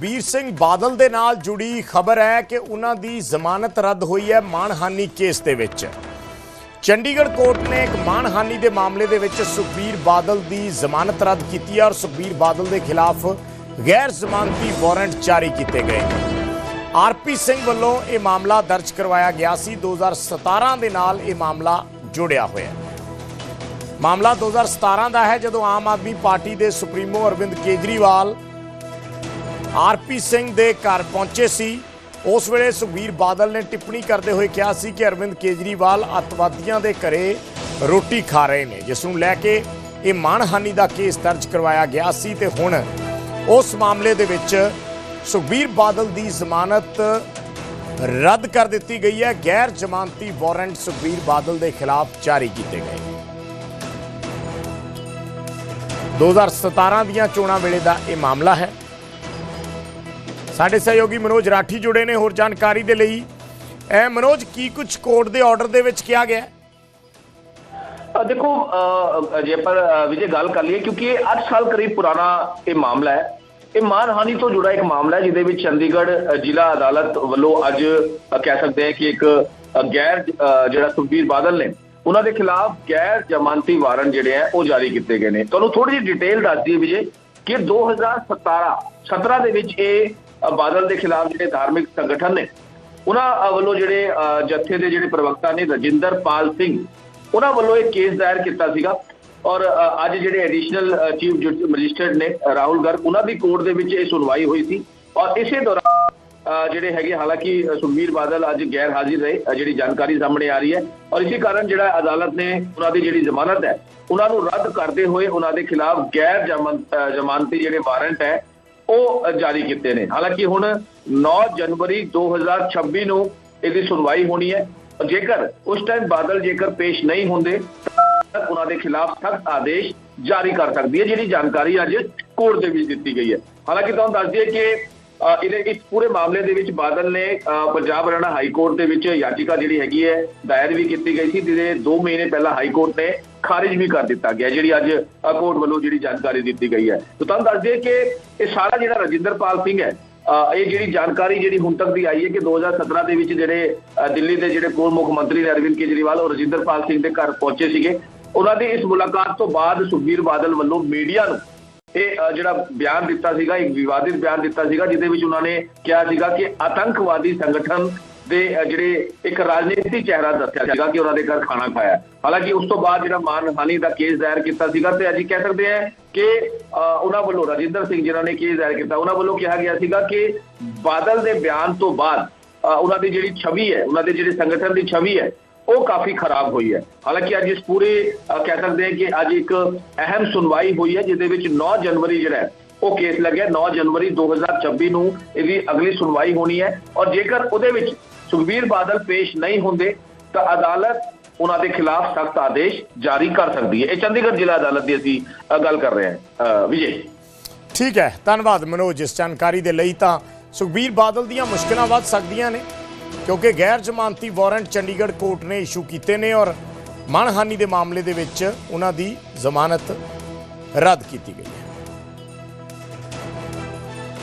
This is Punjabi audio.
ਵੀਰ ਸਿੰਘ ਬਾਦਲ ਦੇ ਨਾਲ ਜੁੜੀ ਖਬਰ ਹੈ ਕਿ ਉਹਨਾਂ ਦੀ ਜ਼ਮਾਨਤ ਰੱਦ ਹੋਈ ਹੈ ਮਾਨਹਾਨੀ ਕੇਸ ਦੇ ਵਿੱਚ। ਚੰਡੀਗੜ੍ਹ ਕੋਰਟ ਨੇ ਇੱਕ ਮਾਨਹਾਨੀ ਦੇ ਮਾਮਲੇ ਦੇ ਵਿੱਚ ਸੁਖਬੀਰ ਬਾਦਲ ਦੀ ਜ਼ਮਾਨਤ ਰੱਦ ਕੀਤੀ ਹੈ ਔਰ ਸੁਖਬੀਰ ਬਾਦਲ ਦੇ ਖਿਲਾਫ ਗੈਰ ਜ਼ਮਾਨਤੀ ਵਾਰੰਟ ਜਾਰੀ ਕੀਤੇ ਗਏ। ਨੇ ਆਰਪੀ ਸਿੰਘ ਵੱਲੋਂ ਇਹ ਮਾਮਲਾ ਦਰਜ ਕਰਵਾਇਆ ਗਿਆ ਸੀ। 2017 ਦੇ ਨਾਲ ਇਹ ਮਾਮਲਾ ਜੁੜਿਆ ਹੋਇਆ ਹੈ। ਮਾਮਲਾ 2017 ਦਾ ਹੈ ਜਦੋਂ ਆਮ ਆਦਮੀ ਪਾਰਟੀ ਦੇ ਸੁਪਰੀਮੋ ਅਰਵਿੰਦ ਕੇਜਰੀਵਾਲ ਆਰਪੀ ਸਿੰਘ ਦੇ ਘਰ ਪਹੁੰਚੇ ਸੀ। ਉਸ ਵੇਲੇ ਸੁਖਬੀਰ ਬਾਦਲ ਨੇ ਟਿੱਪਣੀ ਕਰਦੇ ਹੋਏ ਕਿਹਾ ਸੀ ਕਿ ਅਰਵਿੰਦ ਕੇਜਰੀਵਾਲ ਅੱਤਵਾਦੀਆਂ ਦੇ ਘਰੇ ਰੋਟੀ ਖਾ ਰਹੇ ਨੇ, ਜਿਸ ਨੂੰ ਲੈ ਕੇ ਇਹ ਮਾਨਹਾਨੀ ਦਾ ਕੇਸ ਦਰਜ ਕਰਵਾਇਆ ਗਿਆ ਸੀ ਤੇ ਹੁਣ ਉਸ ਮਾਮਲੇ ਦੇ ਵਿੱਚ ਸੁਖਬੀਰ ਬਾਦਲ ਦੀ ਜ਼ਮਾਨਤ ਰੱਦ ਕਰ ਦਿੱਤੀ ਗਈ ਹੈ। ਗੈਰ ਜ਼ਮਾਨਤੀ ਵਾਰੰਟ ਸੁਖਬੀਰ ਬਾਦਲ ਦੇ ਖਿਲਾਫ ਜਾਰੀ ਕੀਤੇ ਗਏ 2017 ਦੀਆਂ ਚੋਣਾਂ ਵੇਲੇ ਦਾ ਇਹ ਮਾਮਲਾ ਹੈ। ਸਾਡੇ ਸਹਿਯੋਗੀ ਮਨੋਜ ਰਾਠੀ ਜੁੜੇ ਨੇ ਹੋਰ ਜਾਣਕਾਰੀ ਦੇ ਲਈ। ਐ ਮਨੋਜ, ਕੀ ਕੁਝ ਕੋਰਟ ਦੇ ਆਰਡਰ ਦੇ ਵਿੱਚ ਕਿਹਾ ਗਿਆ? ਹੈ? ਦੇਖੋ ਜੇ ਪਰ ਵਿਜੇ ਗੱਲ ਕਰ ਲਈਏ, ਕਿਉਂਕਿ ਇਹ 8 ਸਾਲ ਕਰੀਬ ਪੁਰਾਣਾ ਇਹ ਮਾਮਲਾ ਹੈ। ਇਹ ਮਾਨਹਾਨੀ ਤੋਂ ਜੁੜਾ ਇੱਕ ਮਾਮਲਾ ਹੈ, ਜਿਹਦੇ ਵਿੱਚ ਚੰਡੀਗੜ੍ਹ ਜ਼ਿਲ੍ਹਾ ਅਦਾਲਤ ਵੱਲੋਂ ਅੱਜ ਕਹਿ ਸਕਦੇ ਹਾਂ ਕਿ ਇੱਕ ਗੈਰ ਜਿਹੜਾ ਸੁਖਬੀਰ ਬਾਦਲ ਨੇ, ਉਹਨਾਂ ਦੇ ਖਿਲਾਫ ਗੈਰ ਜ਼ਮਾਨਤੀ ਵਾਰੰਟ ਜਿਹੜੇ ਆ ਉਹ ਜਾਰੀ ਕੀਤੇ ਗਏ ਨੇ। ਤੁਹਾਨੂੰ ਥੋੜੀ ਜਿਹੀ ਡਿਟੇਲ ਦੱਸ ਦਈਏ ਵਿਜੇ ਕਿ 2017 17 ਦੇ ਵਿੱਚ ਇਹ ਬਾਦਲ ਦੇ ਖਿਲਾਫ ਜਿਹੜੇ ਧਾਰਮਿਕ ਸੰਗਠਨ ਨੇ ਉਹਨਾਂ ਵੱਲੋਂ ਜਿਹੜੇ ਜੱਥੇ ਦੇ ਜਿਹੜੇ ਪ੍ਰਵਕਤਾ ਨੇ ਰਜਿੰਦਰ ਪਾਲ ਸਿੰਘ ਉਹਨਾਂ ਵੱਲੋਂ ਇੱਕ ਕੇਸ ਦਾਇਰ ਕੀਤਾ ਸੀਗਾ। ਔਰ ਅੱਜ ਜਿਹੜੇ ਐਡੀਸ਼ਨਲ ਚੀਫ ਮੈਜਿਸਟਰੇਟ ਨੇ ਰਾਹੁਲ ਗਰਗ ਉਹਨਾਂ ਦੀ ਕੋਰਟ ਦੇ ਵਿੱਚ ਇਹ ਸੁਣਵਾਈ ਹੋਈ ਸੀ। ਔਰ ਇਸੇ ਦੌਰਾਨ ਜਿਹੜੇ ਹੈਗੇ ਹਾਲਾਂਕਿ ਅ, ਸੁਖਬੀਰ ਬਾਦਲ ਅੱਜ ਗੈਰ ਹਾਜ਼ਰ ਰਹੇ ਜਿਹੜੀ ਜਾਣਕਾਰੀ ਸਾਹਮਣੇ ਆ ਰਹੀ ਹੈ। ਔਰ ਇਸੇ ਕਾਰਨ ਜਿਹੜਾ ਅਦਾਲਤ ਨੇ ਉਹਨਾਂ ਦੀ ਜਿਹੜੀ ਜ਼ਮਾਨਤ ਹੈ ਉਹਨਾਂ ਨੂੰ ਰੱਦ ਕਰਦੇ ਹੋਏ ਉਹਨਾਂ ਦੇ ਖਿਲਾਫ ਗੈਰ ਜ਼ਮਾਨ- ਜ਼ਮਾਨਤੀ ਜਿਹੜੇ ਵਾਰੰਟ ਹੈ ਉਹ ਜਾਰੀ ਕੀਤੇ ਨੇ। ਹਾਲਾਂਕਿ ਹੁਣ 9 ਜਨਵਰੀ 2026 ਨੂੰ ਇਹਦੀ ਸੁਣਵਾਈ ਹੋਣੀ ਹੈ। ਜੇਕਰ ਉਸ ਟਾਈਮ ਬਾਦਲ ਜੇਕਰ ਪੇਸ਼ ਨਹੀਂ ਹੁੰਦੇ, ਤਾਂ ਉਹਨਾਂ ਦੇ ਖਿਲਾਫ ਸਖਤ ਆਦੇਸ਼ ਜਾਰੀ ਕਰ ਸਕਦੀ ਹੈ ਜਿਹੜੀ ਜਾਣਕਾਰੀ ਅੱਜ ਕੋਰਟ ਦੇ ਵਿੱਚ ਦਿੱਤੀ ਗਈ ਹੈ। ਹਾਲਾਂਕਿ ਤੁਹਾਨੂੰ ਦੱਸ ਦਈਏ ਕਿ ਇਹਦੇ ਇਸ ਪੂਰੇ ਮਾਮਲੇ ਦੇ ਵਿੱਚ ਬਾਦਲ ਨੇ ਪੰਜਾਬ ਹਰਿਆਣਾ ਹਾਈ ਕੋਰਟ ਦੇ ਵਿੱਚ ਯਾਚਿਕਾ ਜਿਹੜੀ ਹੈਗੀ ਹੈ, ਦਾਇਰ ਵੀ ਕੀਤੀ ਗਈ ਸੀ, ਜਿਹਦੇ 2 ਮਹੀਨੇ ਪਹਿਲਾਂ ਹਾਈ ਕੋਰਟ ਨੇ ਖਾਰਿਜ ਵੀ ਕਰ ਦਿੱਤਾ ਗਿਆ ਜਿਹੜੀ ਅੱਜ ਕੋਰਟ ਵੱਲੋਂ ਜਿਹੜੀ ਜਾਣਕਾਰੀ ਦਿੱਤੀ ਗਈ ਹੈ। ਤਾਂ ਤੁਹਾਨੂੰ ਦੱਸ ਦਈਏ ਕਿ ਇਹ ਸਾਰਾ ਜਿਹੜਾ ਰਜਿੰਦਰਪਾਲ ਸਿੰਘ ਹੈ ਅ, ਇਹ ਜਿਹੜੀ ਜਾਣਕਾਰੀ ਜਿਹੜੀ ਹੁਣ ਤੱਕ ਦੀ ਆਈ ਹੈ ਕਿ 2017 ਦੇ ਵਿੱਚ ਜਿਹੜੇ ਦਿੱਲੀ ਦੇ ਜਿਹੜੇ ਪੂਰਵ ਮੁੱਖ ਮੰਤਰੀ ਨੇ ਅਰਵਿੰਦ ਕੇਜਰੀਵਾਲ ਔਰ ਰਜਿੰਦਰਪਾਲ ਸਿੰਘ ਦੇ ਘਰ ਪਹੁੰਚੇ ਸੀਗੇ। ਉਹਨਾਂ ਦੀ ਇਸ ਮੁਲਾਕਾਤ ਤੋਂ ਬਾਅਦ ਸੁਖਬੀਰ ਬਾਦਲ ਵੱਲੋਂ ਮੀਡੀਆ ਨੂੰ ਇਹ ਜਿਹੜਾ ਬਿਆਨ ਦਿੱਤਾ ਸੀਗਾ ਇੱਕ ਵਿਵਾਦਿਤ ਬਿਆਨ ਦਿੱਤਾ ਸੀਗਾ ਜਿਹਦੇ ਵਿੱਚ ਉਹਨਾਂ ਨੇ ਕਿਹਾ ਸੀਗਾ ਕਿ ਆਤੰਕਵਾਦੀ ਸੰਗਠਨ ਦੇ ਜਿਹੜੇ ਇੱਕ ਰਾਜਨੀਤੀ ਚਿਹਰਾ ਦੱਸਿਆ ਸੀਗਾ ਕਿ ਉਹਨਾਂ ਦੇ ਘਰ ਖਾਣਾ ਖਾਇਆ। ਹਾਲਾਂਕਿ ਉਸ ਤੋਂ ਬਾਅਦ ਜਿਹੜਾ ਮਾਨਹਾਨੀ ਦਾ ਕੇਸ ਦਾਇਰ ਕੀਤਾ ਸੀਗਾ ਤੇ ਅੱਜ ਕਹਿ ਸਕਦੇ ਆ ਕਿ ਉਹਨਾਂ ਵੱਲੋਂ ਰਾਜਿੰਦਰ ਸਿੰਘ ਜਿਨ੍ਹਾਂ ਨੇ ਕੇਸ ਦਾਇਰ ਕੀਤਾ, ਉਹਨਾਂ ਵੱਲੋਂ ਕਿਹਾ ਗਿਆ ਸੀਗਾ ਕਿ ਬਾਦਲ ਦੇ ਬਿਆਨ ਤੋਂ ਬਾਅਦ ਉਹਨਾਂ ਦੀ ਜਿਹੜੀ ਛਵੀ ਹੈ, ਉਹਨਾਂ ਦੇ ਜਿਹੜੇ ਸੰਗਠਨ ਦੀ ਛਵੀ ਹੈ, ਉਹ ਕਾਫੀ ਖਰਾਬ ਹੋਈ ਹੈ। ਹਾਲਾਂਕਿ ਅੱਜ ਇਸ ਪੂਰੇ ਕਹਿ ਸਕਦੇ ਹਾਂ ਕਿ ਅੱਜ ਇੱਕ ਅਹਿਮ ਸੁਣਵਾਈ ਹੋਈ ਹੈ, ਜਿਹਦੇ ਵਿੱਚ 9 ਜਨਵਰੀ ਜਿਹੜਾ ਉਹ ਕੇਸ ਲੱਗਿਆ। 9 ਜਨਵਰੀ 2026 ਨੂੰ ਇਹਦੀ ਅਗਲੀ ਸੁਣਵਾਈ ਹੋਣੀ ਹੈ ਔਰ ਜੇਕਰ ਉਹਦੇ ਵਿੱਚ ਸੁਖਬੀਰ ਬਾਦਲ ਪੇਸ਼ ਨਹੀਂ ਹੁੰਦੇ ਤਾਂ ਅਦਾਲਤ ਉਹਨਾਂ ਦੇ ਖਿਲਾਫ ਸਖਤ ਆਦੇਸ਼ ਜਾਰੀ ਕਰ ਸਕਦੀ ਹੈ। ਇਹ ਚੰਡੀਗੜ੍ਹ ਜ਼ਿਲ੍ਹਾ ਅਦਾਲਤ ਦੀ ਅਸੀਂ ਗੱਲ ਕਰ ਰਹੇ ਹਾਂ। ਵਿਜੇ। ਠੀਕ ਹੈ, ਧੰਨਵਾਦ ਮਨੋਜ ਇਸ ਜਾਣਕਾਰੀ ਦੇ ਲਈ ਤਾਂ। ਸੁਖਬੀਰ ਬਾਦਲ ਦੀਆਂ ਮੁਸ਼ਕਲਾਂ ਵੱਧ ਸਕਦੀਆਂ ਨੇ, ਕਿਉਂਕਿ ਗੈਰ ਜ਼ਮਾਨਤੀ ਵਾਰੰਟ ਚੰਡੀਗੜ੍ਹ ਕੋਰਟ ਨੇ ਇਸ਼ੂ ਕੀਤੇ ਨੇ ਔਰ ਮਾਨਹਾਨੀ ਦੇ ਮਾਮਲੇ ਦੇ ਵਿੱਚ ਉਹਨਾਂ ਦੀ ਜ਼ਮਾਨਤ ਰੱਦ ਕੀਤੀ ਗਈ ਹੈ।